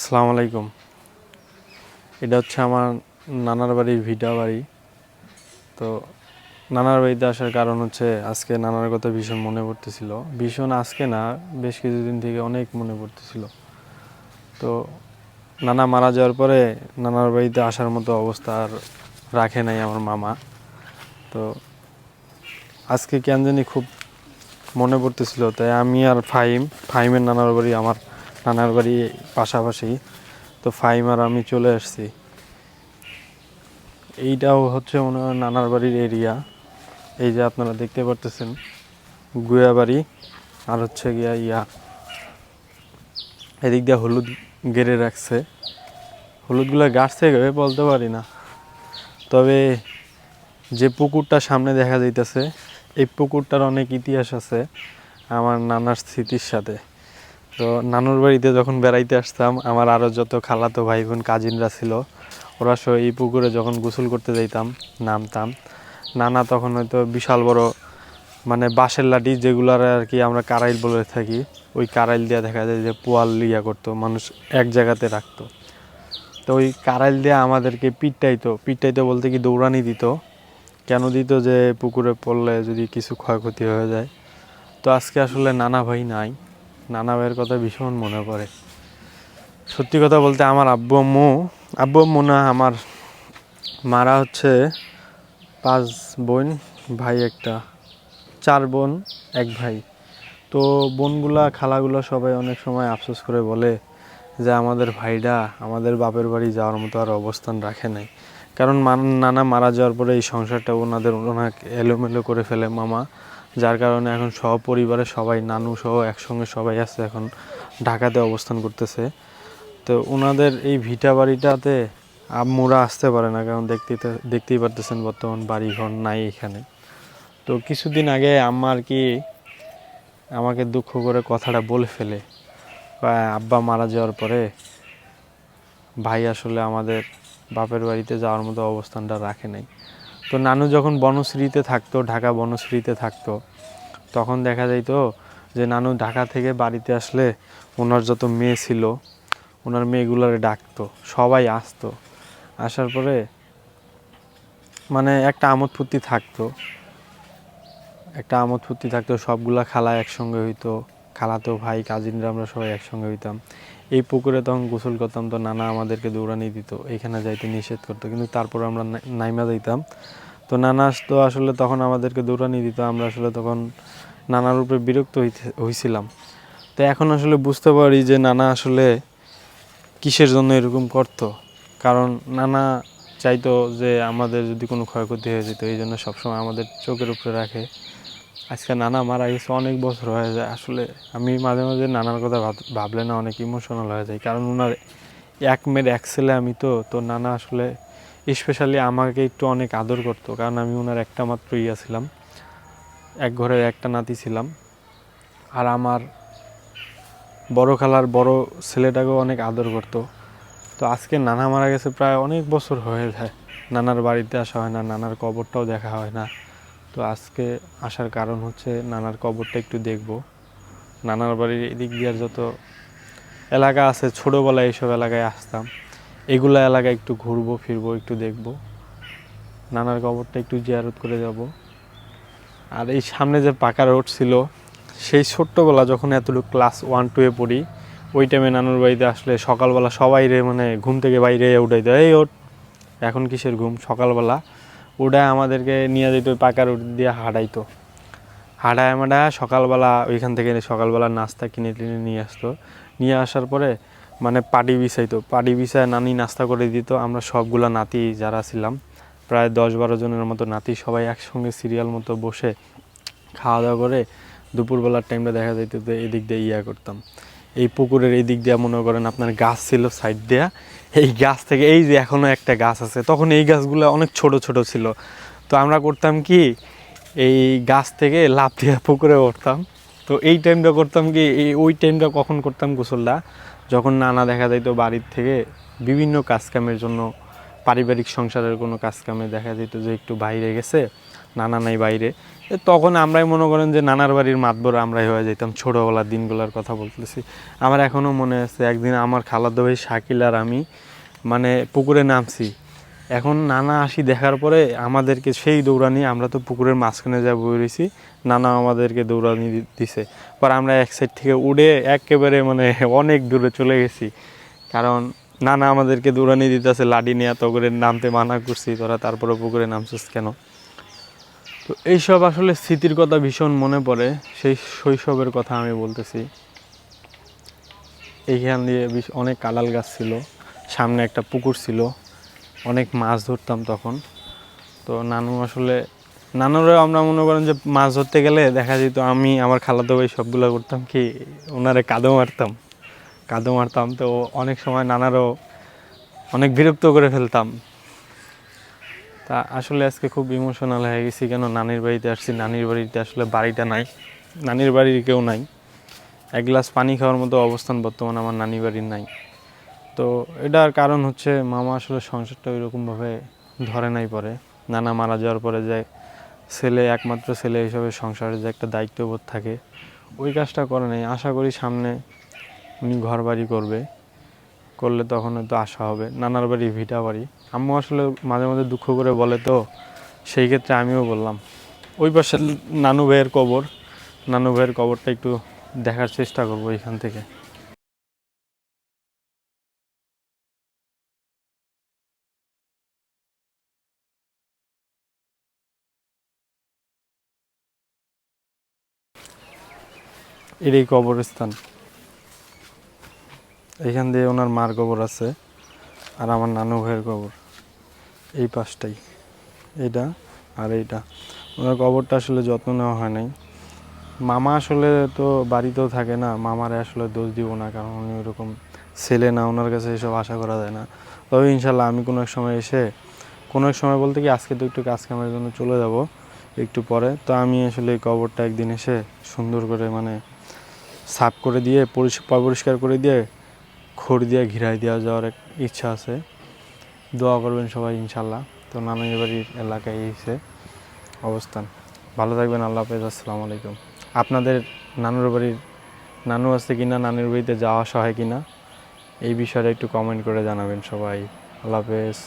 আসসালামু আলাইকুম। এটা হচ্ছে আমার নানার বাড়ির ভিটা বাড়ি। তো নানার বাড়িতে আসার কারণ হচ্ছে আজকে নানার কথা ভীষণ মনে পড়তেছিল। ভীষণ আজকে না, বেশ কিছুদিন থেকে অনেক মনে পড়তেছিল। তো নানা মারা যাওয়ার পরে নানার বাড়িতে আসার মতো অবস্থা আর রাখে নাই আমার মামা। তো আজকে কেন জানি খুব মনে পড়তেছিল, তাই আমি আর ফাহিম, ফাহিমের নানার বাড়ি আমার নানার বাড়ি পাশাপাশি। তো ফাইমার আমি চলে আসছি। এইটাও হচ্ছে মনে হয় নানার বাড়ির এরিয়া এই যে আপনারা দেখতে পারতেছেন গুয়া বাড়ি আর হচ্ছে গিয়া ইয়া। এদিক দিয়ে হলুদ গেড়ে রাখছে। হলুদগুলো গাছ থেকে বলতে পারি না। তবে যে পুকুরটা সামনে দেখা যাইতেছে, এই পুকুরটার অনেক ইতিহাস আছে আমার নানার স্মৃতির সাথে। তো নানুর বাড়িতে যখন বেড়াইতে আসতাম, আমার আরও যত খালাতো ভাই বোন কাজিনরা ছিল, ওরা সহ এই পুকুরে যখন গোসল করতে যাইতাম, নামতাম। নানা তখন হয়তো বিশাল বড় মানে বাঁশের লাঠি যেগুলার আর কি আমরা কারাইল বলে থাকি, ওই কারাইল দিয়ে দেখা যায় যে পোয়াল ইয়া করতো, মানুষ এক জায়গাতে রাখতো। তো ওই কারাইল দিয়ে আমাদেরকে পিটাইতো পিটাইতো বলতে কি দৌড়ানি দিত। কেন দিত যে পুকুরে পড়লে যদি কিছু ক্ষয়ক্ষতি হয়ে যায়। তো আজকে আসলে নানা ভাই নাই। নানা ভাইয়ের কথা ভীষণ মনে পড়ে। সত্যি কথা বলতে আমার আব্বু আম্মু আব্বু আম্মু না, আমার মারা হচ্ছে পাঁচ বোন, ভাই একটা, চার বোন, এক ভাই। তো বোনগুলা, খালাগুলা সবাই অনেক সময় আফসোস করে বলে যে আমাদের ভাইরা আমাদের বাপের বাড়ি যাওয়ার মতো আর অবস্থান রাখে নাই। কারণ নানা মারা যাওয়ার পরে এই সংসারটা ওনাদের ওনাকে এলোমেলো করে ফেলে মামা। যার কারণে এখন সপরিবারে সবাই, নানু সহ একসঙ্গে সবাই আছে এখন ঢাকাতে অবস্থান করতেছে। তো ওনাদের এই ভিটা বাড়িটাতে আম্মুরা আসতে পারে না, কারণ দেখতেই তো- দেখতেই পারতেছেন বর্তমান বাড়ি ঘর নাই এখানে। তো কিছুদিন আগে আম্মা আর কি আমাকে দুঃখ করে কথাটা বলে ফেলে। আব্বা মারা যাওয়ার পরে ভাই আসলে আমাদের বাপের বাড়িতে যাওয়ার মতো অবস্থানটা রাখে নাই। তো নানু যখন বনশ্রীতে থাকতো, ঢাকা বনশ্রীতে থাকতো, তখন দেখা যাইতো যে নানু ঢাকা থেকে বাড়িতে আসলে ওনার যত মেয়ে ছিল, ওনার মেয়েগুলোরে ডাকতো, সবাই আসতো। আসার পরে মানে একটা আমোদ ফুর্তি থাকতো, একটা আমোদ ফুর্তি থাকতো, সবগুলা খালা একসঙ্গে হইতো, খালাতো ভাই কাজিনরা আমরা সবাই একসঙ্গে হইতাম। এই পুকুরে তখন গোসল করতাম, তো নানা আমাদেরকে দৌড়ানি দিত, এখানে যাইতে নিষেধ করতো। কিন্তু তারপর আমরা নাই- নাইমা যাইতাম। তো নানা তো আসলে তখন আমাদেরকে দৌড়ানি দিত, আমরা আসলে তখন নানার উপরে বিরক্ত হইছিলাম। তো এখন আসলে বুঝতে পারি যে নানা আসলে কিসের জন্য এরকম করতো। কারণ নানা চাইতো যে আমাদের যদি কোনো ক্ষয়ক্ষতি হয়ে যেত, এই জন্য সবসময় আমাদের চোখের উপরে রাখে। আজকে নানা মারা গেছে, অনেক বছর হয়ে যায়। আসলে আমি মাঝে মাঝে নানার কথা ভাব- ভাবলে না অনেক ইমোশনাল হয়ে যায়। কারণ ওনার এক মেয়ের এক ছেলে আমি তো তো নানা আসলে স্পেশালি আমাকে একটু অনেক আদর করতো। কারণ আমি ওনার একটা মাত্র ইয়া ছিলাম, এক ঘরের একটা নাতি ছিলাম। আর আমার বড় খালার বড় ছেলেটাকেও অনেক আদর করতো। তো আজকে নানা মারা গেছে, প্রায় অনেক বছর হয়ে যায়। নানার বাড়িতে আসা হয় না, নানার কবরটাও দেখা হয় না। তো আজকে আসার কারণ হচ্ছে নানার কবরটা একটু দেখব। নানার বাড়ির এদিক দিয়ার যত এলাকা আছে, ছোটোবেলায় এইসব এলাকায় আসতাম। এগুলা এলাকায় একটু ঘুরবো, ফিরবো, একটু দেখব। নানার কবরটা একটু জিয়ারত করে যাব। আর এই সামনে যে পাকা রোড ছিল, সেই ছোট্টবেলা যখন এতটুকু ক্লাস ওয়ান টুয়ে পড়ি, ওই টাইমে নানুর বাড়িতে আসলে সকালবেলা সবাই রে মানে ঘুম থেকে বাইরে উঠাই দেয় এই ওঠ, এখন কিসের ঘুম? সকালবেলা ওটা আমাদেরকে নিয়ে যেত পাকা রোড দিয়ে হাঁটাইতো। হাঁটায় মাডা সকালবেলা ওইখান থেকে সকালবেলা নাস্তা কিনে টিনে নিয়ে আসতো। নিয়ে আসার পরে মানে পাটি বিছাইতো। পাটি বিছায় নানি নাস্তা করে দিত। আমরা সবগুলা নাতি যারা ছিলাম, প্রায় দশ বারো জনের মতো নাতি সবাই একসঙ্গে সিরিয়াল মতো বসে খাওয়া দাওয়া করে দুপুরবেলার টাইমটা দেখা যাইতো এদিক দিয়ে ইয়া করতাম। এই পুকুরের এই দিক দিয়ে মনে করেন আপনার গাছ ছিল সাইড দেয়া এই গাছ থেকে, এই যে এখনও একটা গাছ আছে, তখন এই গাছগুলো অনেক ছোট ছোট ছিল। তো আমরা করতাম কি, এই গাছ থেকে লাফ দিয়ে পুকুরে উঠতাম। তো এই টাইমটা করতাম কি, এই, ওই টাইমটা কখন করতাম গোসলটা? যখন নানা দেখা যাইতো বাড়ির থেকে, বিভিন্ন কাজ কামের জন্য, পারিবারিক সংসারের কোনো কাজ কামে দেখা যেত যে একটু বাইরে গেছে, নানা নাই বাইরে। তখন আমরাই মনে করেন যে নানার বাড়ির মাতবর আমরাই হয়ে যেতাম ছোটোবেলার দিনগুলোর কথা বলতেছি। আমার এখনও মনে আছে, একদিন আমার খালাতো ভাই শাকিল আর আমি মানে পুকুরে নামছি। এখন নানা আসি দেখার পরে আমাদেরকে সেই দৌড়ানি, আমরা তো পুকুরের মাঝখানে যা বই রয়েছি নানা আমাদেরকে দৌড়ানি দিছে। পর আমরা এক সাইড থেকে উড়ে একেবারে মানে অনেক দূরে চলে গেছি। কারণ নানা আমাদেরকে দৌড়ানি দিতেছে লাডি নিয়ে তো করে নামতে মানা করছি, তোরা তারপরে পুকুরে নামছিস কেন? তো এইসব আসলে স্মৃতির কথা ভীষণ মনে পড়ে। সেই শৈশবের কথা আমি বলতেছি। এইখান দিয়ে অনেক কালাল গাছ ছিল। সামনে একটা পুকুর ছিল। অনেক মাছ ধরতাম তখন। তো নানু আসলে, নানুরও আমরা মনে করেন যে মাছ ধরতে গেলে দেখা যেত আমি, আমার খালাতো ভাই সবগুলো করতাম কি, ওনারে কাদো মারতাম। কাদো মারতাম তো অনেক সময় নানারও অনেক বিরক্ত করে ফেলতাম। তা আসলে আজকে খুব ইমোশনাল হয়ে গেছি, কেন নানির বাড়িতে আসছি? নানির বাড়িতে আসলে বাড়িটা নাই, নানির বাড়ির কেউ নাই। এক গ্লাস পানি খাওয়ার মতো অবস্থান বর্তমান আমার নানি বাড়ির নাই। তো এটার কারণ হচ্ছে মামা আসলে সংসারটা ওইরকমভাবে ধরে নাই পরে। নানা মারা যাওয়ার পরে যে ছেলে, একমাত্র ছেলে হিসাবে সংসারের যে একটা দায়িত্ববোধ থাকে, ওই কাজটা করে নাই। আশা করি সামনে উনি ঘর বাড়ি করবে, করলে তখন হয়তো আশা হবে। নানার বাড়ি ভিটা বাড়ি আম্মু আসলে মাঝে মাঝে দুঃখ করে বলে তো, সেই ক্ষেত্রে আমিও বললাম। ওই পাশে নানু ভাইয়ের কবর, নানু ভাইয়ের কবরটা একটু দেখার চেষ্টা করব এখান থেকে। এটাই কবরস্থান। এখান দিয়ে ওনার মার কবর আছে আর আমার নানু ভাইয়ের কবর। এই পাশটাই, এইটা আর এইটা। ওনার কবরটা আসলে যত্ন নেওয়া হয় নাই। মামা আসলে তো বাড়িতেও থাকে না, মামারে আসলে দোষ দিব না, কারণ উনি ওরকম ছেলে না, ওনার কাছে এসব আশা করা যায় না। তবে ইনশাল্লাহ আমি কোনো এক সময় এসে, কোনো এক সময় বলতে কি, আজকে তো একটু কাজ কামের জন্য চলে যাব একটু পরে। তো আমি আসলে এই কবরটা একদিন এসে সুন্দর করে মানে সাফ করে দিয়ে, পরিষ্কার পরিষ্কার করে দিয়ে, খড় দিয়ে ঘিরাই দেওয়া যাওয়ার এক ইচ্ছা আছে। দোয়া করবেন সবাই ইনশাল্লাহ তো নানির বাড়ির এলাকায় এসে অবস্থান। ভালো থাকবেন, আল্লাহ হাফেজ, আসসালামু আলাইকুম। আপনাদের নানুর বাড়ির নানু আছে কি না নানুর বাড়িতে যাওয়া আসা হয় কিনা, এই বিষয়টা একটু কমেন্ট করে জানাবেন সবাই। আল্লাহ হাফেজ।